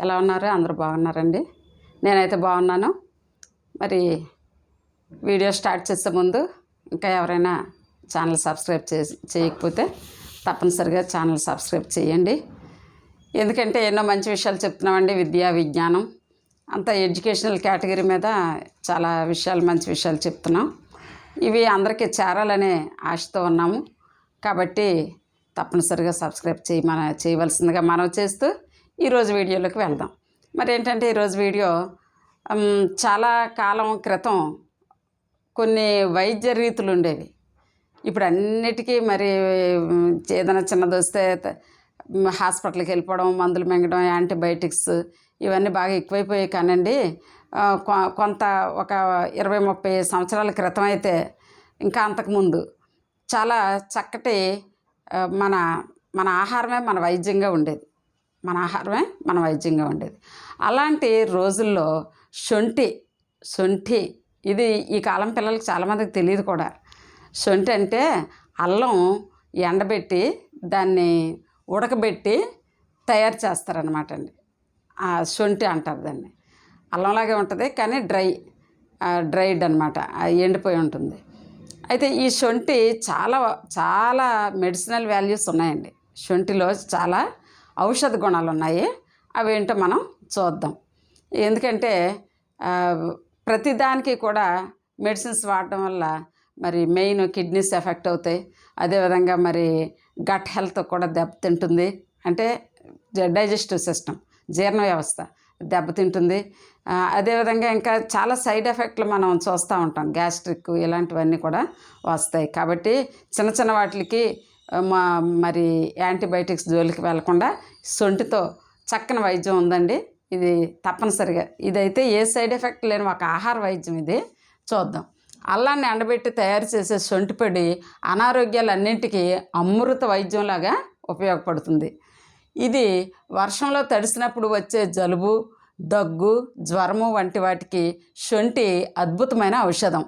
ఎలా ఉన్నారు? అందరూ బాగున్నారండి. నేనైతే బాగున్నాను. మరి వీడియో స్టార్ట్ చేసే ముందు ఇంకా ఎవరైనా ఛానల్ సబ్స్క్రైబ్ చే చేయకపోతే తప్పనిసరిగా ఛానల్ సబ్స్క్రైబ్ చేయండి. ఎందుకంటే ఎన్నో మంచి విషయాలు చెప్తున్నామండి. విద్యా విజ్ఞానం అంత ఎడ్యుకేషనల్ కేటగిరీ మీద చాలా విషయాలు మంచి విషయాలు చెప్తున్నాం. ఇవి అందరికీ చేరాలనే ఆశతో ఉన్నాము. కాబట్టి తప్పనిసరిగా సబ్స్క్రైబ్ చేయ చేయవలసిందిగా మనం చేస్తూ ఈరోజు వీడియోలోకి వెళ్దాం. మరి ఏంటంటే ఈరోజు వీడియో చాలా కాలం క్రితం కొన్ని వైద్య రీతులు ఉండేవి. ఇప్పుడు అన్నిటికీ మరి ఏదైనా చిన్నది వస్తే హాస్పిటల్కి వెళ్ళిపోవడం మందులు మింగడం యాంటీబయాటిక్స్ ఇవన్నీ బాగా ఎక్కువైపోయాయి కానండి. కొ- కొంత ఒక ఇరవై ముప్పై సంవత్సరాల క్రితం అయితే ఇంకా అంతకుముందు చాలా చక్కటి మన మన ఆహారమే మన వైద్యంగా ఉండేది. మన ఆహారమే మన వైద్యంగా ఉండేది. అలాంటి రోజుల్లో శొంఠి శొంఠి ఇది ఈ కాలం పిల్లలకి చాలామందికి తెలియదు కూడా. శొంఠి అంటే అల్లం ఎండబెట్టి దాన్ని ఉడకబెట్టి తయారు చేస్తారనమాట అండి. ఆ శొంఠి అంటారు దాన్ని. అల్లంలాగే ఉంటుంది కానీ డ్రై డ్రైడ్ అనమాట ఎండిపోయి ఉంటుంది. అయితే ఈ శొంఠి చాలా చాలా మెడిసినల్ వాల్యూస్ ఉన్నాయండి. శొంఠిలో చాలా ఔషధ గుణాలు ఉన్నాయి అవి ఏంటో మనం చూద్దాం. ఎందుకంటే ప్రతిదానికి కూడా మెడిసిన్స్ వాడటం వల్ల మరి మెయిన్ కిడ్నీస్ ఎఫెక్ట్ అవుతాయి. అదేవిధంగా మరి గట్ హెల్త్ కూడా దెబ్బతింటుంది అంటే డైజెస్టివ్ సిస్టమ్ జీర్ణ వ్యవస్థ దెబ్బతింటుంది అదేవిధంగా ఇంకా చాలా సైడ్ ఎఫెక్ట్లు మనం చూస్తూ ఉంటాం. గ్యాస్ట్రిక్ ఇలాంటివన్నీ కూడా వస్తాయి. కాబట్టి చిన్న చిన్న వాటికి మా మరి యాంటీబయాటిక్స్ జోలికి వెళ్ళకుండా సొంటితో చక్కని వైద్యం ఉందండి. ఇది తప్పనిసరిగా. ఇదైతే ఏ సైడ్ ఎఫెక్ట్ లేని ఒక ఆహార వైద్యం ఇది. చూద్దాం. అల్లాన్ని ఎండబెట్టి తయారు చేసే సొంటిపొడి అనారోగ్యాలన్నింటికీ అమృత వైద్యంలాగా ఉపయోగపడుతుంది. ఇది వర్షంలో తడిసినప్పుడు వచ్చే జలుబు దగ్గు జ్వరము వంటి వాటికి శొంఠి అద్భుతమైన ఔషధం.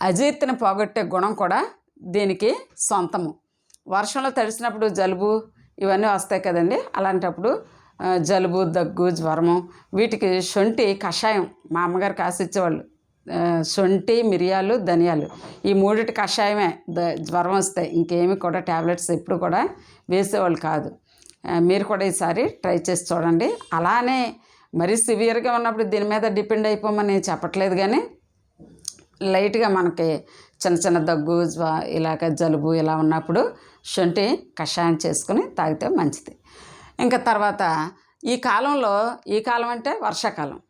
అజీర్తిని పోగొట్టే గుణం కూడా దీనికి సొంతము. వర్షంలో తడిసినప్పుడు జలుబు ఇవన్నీ వస్తాయి కదండి. అలాంటప్పుడు జలుబు దగ్గు జ్వరము వీటికి శొంఠి కషాయం మా అమ్మగారు కాసిచ్చేవాళ్ళు. శొంఠి మిరియాలు ధనియాలు ఈ మూడిటి కషాయమే ద జ్వరం వస్తాయి ఇంకేమి కూడా ట్యాబ్లెట్స్ ఎప్పుడు కూడా వేసేవాళ్ళు కాదు. మీరు కూడా ఈసారి ట్రై చేసి చూడండి. అలానే మరీ సివియర్గా ఉన్నప్పుడు దీని మీద డిపెండ్ అయిపోమని చెప్పట్లేదు కానీ లైట్గా మనకి చిన్న చిన్న దగ్గు జ్వ ఇలాగ జలుబు ఇలా ఉన్నప్పుడు శొంఠి కషాయం చేసుకుని తాగితే మంచిది. ఇంకా తర్వాత ఈ కాలంలో ఈ కాలం అంటే వర్షాకాలం.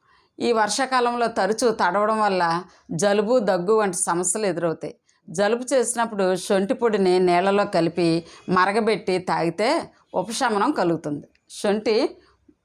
ఈ వర్షాకాలంలో తరచూ తడవడం వల్ల జలుబు దగ్గు వంటి సమస్యలు ఎదురవుతాయి. జలుబు చేసినప్పుడు శొంఠి పొడిని నీళ్ళలో కలిపి మరగబెట్టి తాగితే ఉపశమనం కలుగుతుంది. శొంఠి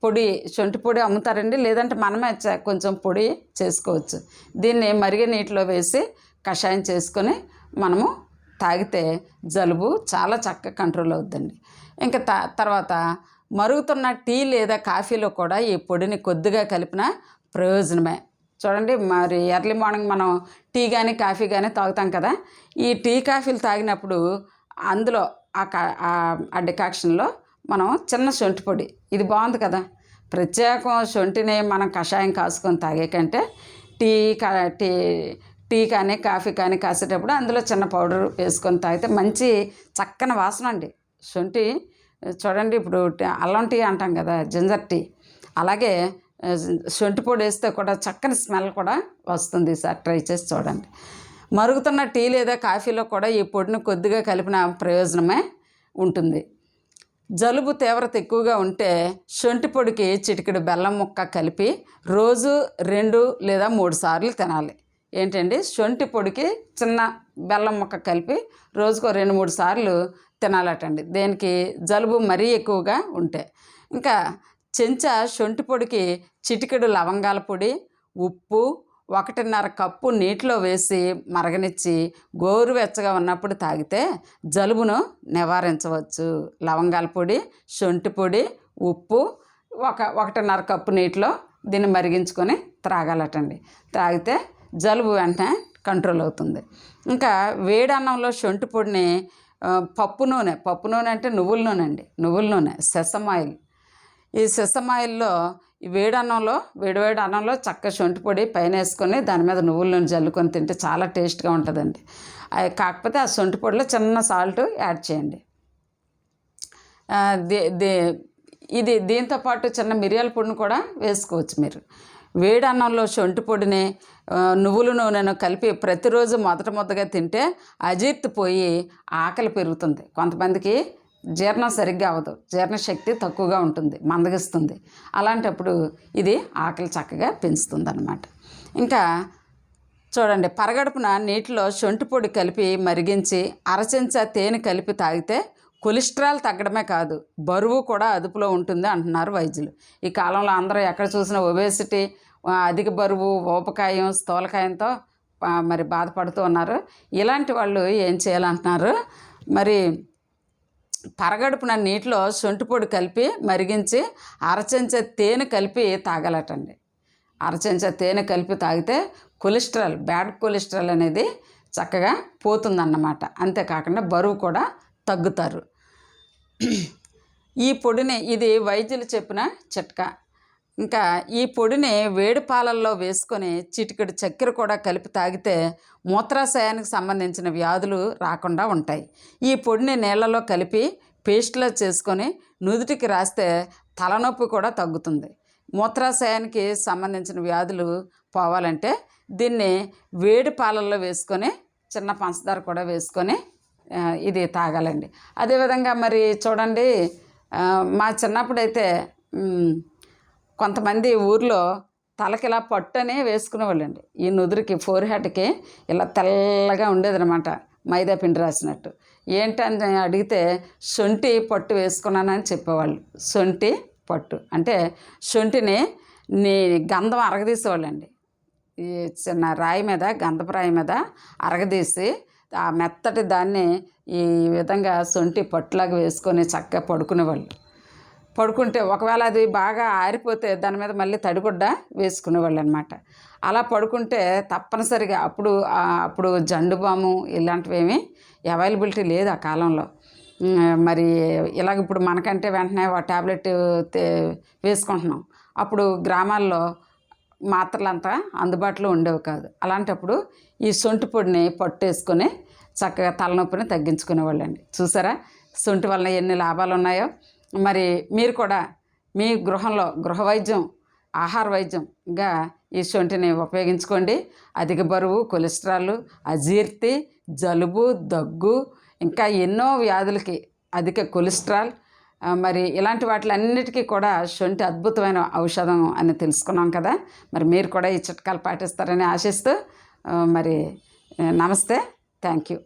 పొడి శొంఠి పొడి అమ్ముతారండి. లేదంటే మనమే చ- కొంచెం పొడి చేసుకోవచ్చు. దీన్ని మరిగే నీటిలో వేసి కషాయం చేసుకొని మనము తాగితే జలుబు చాలా చక్కగా కంట్రోల్ అవుతుందండి ఇంకా త తర్వాత మరుగుతున్న టీ లేదా కాఫీలో కూడా ఈ పొడిని కొద్దిగా కలిపిన ప్రయోజనమే. చూడండి మరి ఎర్లీ మార్నింగ్ మనం టీ కానీ కాఫీ కానీ తాగుతాం కదా. ఈ టీ కాఫీలు తాగినప్పుడు అందులో ఆ కా ఆ- ఆ డికాక్షన్లో మనం చిన్న శొంఠి పొడి. ఇది బాగుంది కదా. ప్రత్యేకం శొంఠిని మనం కషాయం కాసుకొని తాగే కంటే టీ కా టీ టీ కానీ కాఫీ కానీ కాసేటప్పుడు అందులో చిన్న పౌడర్ వేసుకొని తాగితే మంచి చక్కని వాసన అండి. శొంఠి చూడండి ఇప్పుడు అల్లం టీ అంటాం కదా జింజర్ టీ. అలాగే శొంఠి పొడి వేస్తే కూడా చక్కని స్మెల్ కూడా వస్తుంది సార్ ట్రై చేసి చూడండి. మరుగుతున్న టీ లేదా కాఫీలో కూడా ఈ పొడిని కొద్దిగా కలిపిన ప్రయోజనమే ఉంటుంది. జలుబు తీవ్రత ఎక్కువగా ఉంటే శొంఠి పొడికి చిటికెడు బెల్లం ముక్క కలిపి రోజు రెండు లేదా మూడు సార్లు తినాలి. ఏంటండి? శొంఠి పొడికి చిన్న బెల్లం ముక్క కలిపి రోజుకో రెండు మూడు సార్లు తినాలటండి. దేనికి? జలుబు మరీ ఎక్కువగా ఉంటే. ఇంకా చెంచా శొంఠి పొడికి చిటికెడు లవంగాల పొడి ఉప్పు ఒకటిన్నర కప్పు నీటిలో వేసి మరగనిచ్చి గోరువెచ్చగా ఉన్నప్పుడు తాగితే జలుబును నివారించవచ్చు. లవంగాల పొడి శొంఠి పొడి ఉప్పు ఒక ఒకటిన్నర కప్పు నీటిలో దీన్ని మరిగించుకొని త్రాగాలటండి. తాగితే జలుబు వెంటనే కంట్రోల్ అవుతుంది. ఇంకా వేడన్నంలో శొంఠి పొడిని పప్పు నూనె పప్పు నూనె అంటే నువ్వుల నూనె అండి. నువ్వుల నూనె సెసమ్ ఆయిల్ ఈ సెసమ్ ఆయిల్లో ఈ వేడి అన్నంలో వేడివేడి అన్నంలో చక్క శొంఠి పొడి పైన వేసుకొని దాని మీద నువ్వుల నూనె జల్లుకొని తింటే చాలా టేస్ట్గా ఉంటుందండి. అది కాకపోతే ఆ శొంఠి పొడిలో చిన్న సాల్ట్ యాడ్ చేయండి. ఇది దీంతో పాటు చిన్న మిరియాల పొడిని కూడా వేసుకోవచ్చు మీరు. వేడి అన్నంలో శొంఠి పొడిని నువ్వుల నూనెను కలిపి ప్రతిరోజు మొదట ముద్దగా తింటే అజీర్తి పోయి ఆకలి పెరుగుతుంది. కొంతమందికి జీర్ణం సరిగ్గా అవ్వదు. జీర్ణశక్తి తక్కువగా ఉంటుంది మందగిస్తుంది. అలాంటప్పుడు ఇది ఆకలి చక్కగా పెంచుతుంది అనమాట ఇంకా చూడండి పరగడుపున నీటిలో శొంఠి పొడి కలిపి మరిగించి అరచెంచా తేనె కలిపి తాగితే కొలెస్ట్రాల్ తగ్గడమే కాదు బరువు కూడా అదుపులో ఉంటుంది అంటున్నారు వైద్యులు. ఈ కాలంలో అందరూ ఎక్కడ చూసినా ఒబేసిటీ అధిక బరువు ఊపకాయం స్థూలకాయంతో మరి బాధపడుతూ ఉన్నారు. ఇలాంటి వాళ్ళు ఏం చేయాలంటున్నారు? మరి పరగడుపున నీటిలో శొంఠి పొడి కలిపి మరిగించి అరచెంచ తేనె కలిపి తాగలటండి. అరచెంచ తేనె కలిపి తాగితే కొలెస్ట్రాల్ బ్యాడ్ కొలెస్ట్రాల్ అనేది చక్కగా పోతుందన్నమాట. అంతేకాకుండా బరువు కూడా తగ్గుతారు. ఈ పొడిని ఇది వైద్యులు చెప్పిన చిట్కా. ఇంకా ఈ పొడిని వేడి పాలల్లో వేసుకొని చిటికెడు చక్కెర కూడా కలిపి తాగితే మూత్రాశయానికి సంబంధించిన వ్యాధులు రాకుండా ఉంటాయి. ఈ పొడిని నీళ్ళలో కలిపి పేస్ట్లో చేసుకొని నుదుటికి రాస్తే తలనొప్పి కూడా తగ్గుతుంది. మూత్రాశయానికి సంబంధించిన వ్యాధులు పోవాలంటే దీన్ని వేడి పాలల్లో వేసుకొని చిన్న పంచదార కూడా వేసుకొని ఇది తాగాలండి. అదేవిధంగా మరి చూడండి మా చిన్నప్పుడైతే కొంతమంది ఊర్లో తలకి ఇలా పట్టునే వేసుకునే వేసుకునేవాళ్ళండి. ఈ నుదురుకి ఫోర్ హెడ్కి ఇలా తెల్లగా ఉండేదనమాట మైదా పిండి రాసినట్టు. ఏంటని అడిగితే శొంఠి పట్టు వేసుకున్నానని చెప్పేవాళ్ళు. సొంటి పట్టు. అంటే శొంఠిని నీ గంధం అరగదీసేవాళ్ళండి. ఈ చిన్న రాయి మీద గంధపు రాయి మీద అరగదీసి ఆ మెత్తటి దాన్ని ఈ విధంగా సొంటి పట్టులాగా వేసుకొని చక్కగా పడుకునేవాళ్ళు. పడుకుంటే ఒకవేళ అది బాగా ఆరిపోతే దాని మీద మళ్ళీ తడిగుడ్డ వేసుకునేవాళ్ళు అనమాట అలా పడుకుంటే తప్పనిసరిగా అప్పుడు అప్పుడు జండు బాము ఇలాంటివి ఏమీ అవైలబిలిటీ లేదు ఆ కాలంలో. మరి ఇలాగ ఇప్పుడు మనకంటే వెంటనే ట్యాబ్లెట్ వేసుకుంటున్నాం. అప్పుడు గ్రామాల్లో మాత్రలంతా అందుబాటులో ఉండేవి కాదు. అలాంటప్పుడు ఈ సొంటి పొడిని పట్టేసుకొని చక్కగా తలనొప్పిని తగ్గించుకునేవాళ్ళండి. చూసారా? సొంటి వలన ఎన్ని లాభాలు ఉన్నాయో మరి మీరు కూడా మీ గృహంలో గృహ వైద్యం ఆహార వైద్యంగా ఈ శొంఠిని ఉపయోగించుకోండి. అధిక బరువు కొలెస్ట్రాల్ అజీర్తి జలుబు దగ్గు ఇంకా ఎన్నో వ్యాధులకి అధిక కొలెస్ట్రాల్ మరి ఇలాంటి వాటిలన్నిటికీ కూడా శొంఠి అద్భుతమైన ఔషధం అని తెలుసుకున్నాం కదా. మరి మీరు కూడా ఈ చిట్కాలు పాటిస్తారని ఆశిస్తూ మరి నమస్తే. Thank you.